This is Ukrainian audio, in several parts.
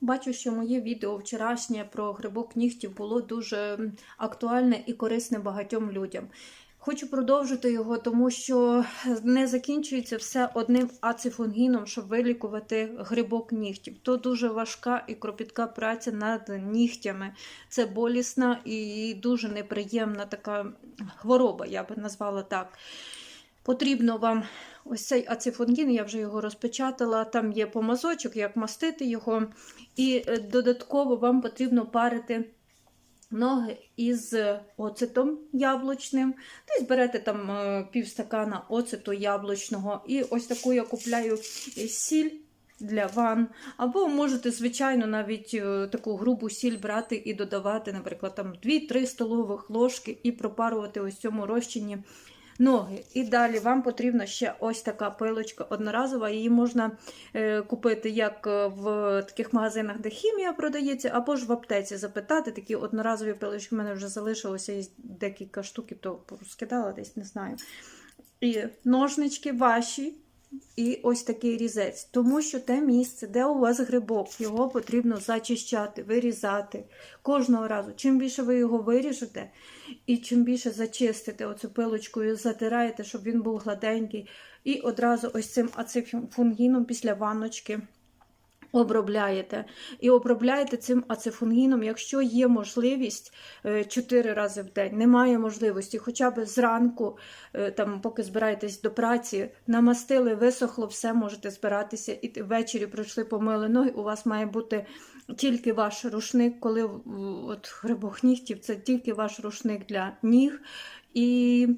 Бачу, що моє відео вчорашнє про грибок нігтів було дуже актуальне і корисне багатьом людям. Хочу продовжити його, тому що не закінчується все одним ацифунгіном, щоб вилікувати грибок нігтів. То дуже важка і кропітка праця над нігтями. Це болісна і дуже неприємна така хвороба, я би назвала так. Потрібно вам ось цей ацифунгін, я вже його розпечатала. Там є помазочок, як мастити його. І е, додатково вам потрібно парити ноги із оцетом яблучним. Десь берете там е, півстакана оцету яблучного. І ось таку я купляю е, сіль. Для ван, або можете, звичайно, навіть таку грубу сіль брати і додавати, наприклад, там 2-3 столових ложки і пропарувати ось цьому розчині ноги. І далі вам потрібна ще ось така пилочка одноразова. Її можна е, купити як е, в таких магазинах, де хімія продається, або ж в аптеці запитати. Такі одноразові пилочки. У мене вже залишилося декілька штук, то розкидала десь, не знаю. І ножнички ваші. І ось такий різець, тому що те місце, де у вас грибок, його потрібно зачищати, вирізати кожного разу. Чим більше ви його виріжете, і чим більше зачистите оцю пилочкою, затираєте, щоб він був гладенький, і одразу ось цим ацифунгіном після ванночки обробляєте. І обробляєте цим ацифунгіном, якщо є можливість 4 рази в день. Немає можливості, хоча б зранку, е, там, поки збираєтесь до праці, намастили, висохло, все можете збиратися, і ввечері пройшли помили ноги. У вас має бути тільки ваш рушник, коли от грибок нігтів, це тільки ваш рушник для ніг. І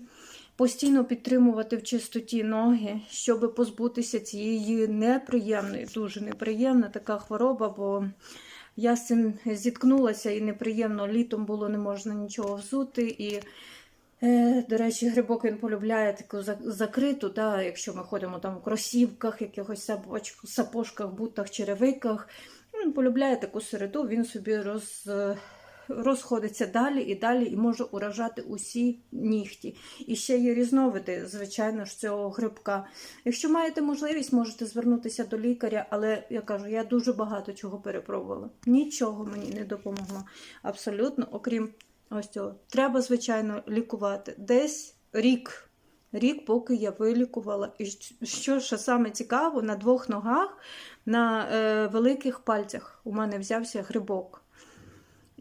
постійно підтримувати в чистоті ноги, щоб позбутися цієї неприємної, дуже неприємна така хвороба, бо я з цим зіткнулася і неприємно літом було не можна нічого взути. І, е, до речі, грибок він полюбляє таку закриту, да, якщо ми ходимо там в кросівках, якихось сапожках, бутах, черевиках. Він полюбляє таку середу, він собі роз розходиться далі і далі і може уражати усі нігті. І ще є різновиди, звичайно ж, цього грибка. Якщо маєте можливість, можете звернутися до лікаря, але я кажу, я дуже багато чого перепробувала. Нічого мені не допомогло. Абсолютно, окрім ось цього. Треба, звичайно, лікувати. Десь рік. Рік, поки я вилікувала. І що ще саме цікаво, на двох ногах, на е, великих пальцях у мене взявся грибок.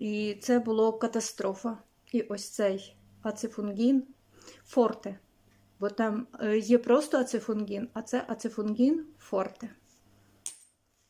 І це було катастрофа. І ось цей ацифунгін форте. Бо там є просто ацифунгін, а це ацифунгін форте.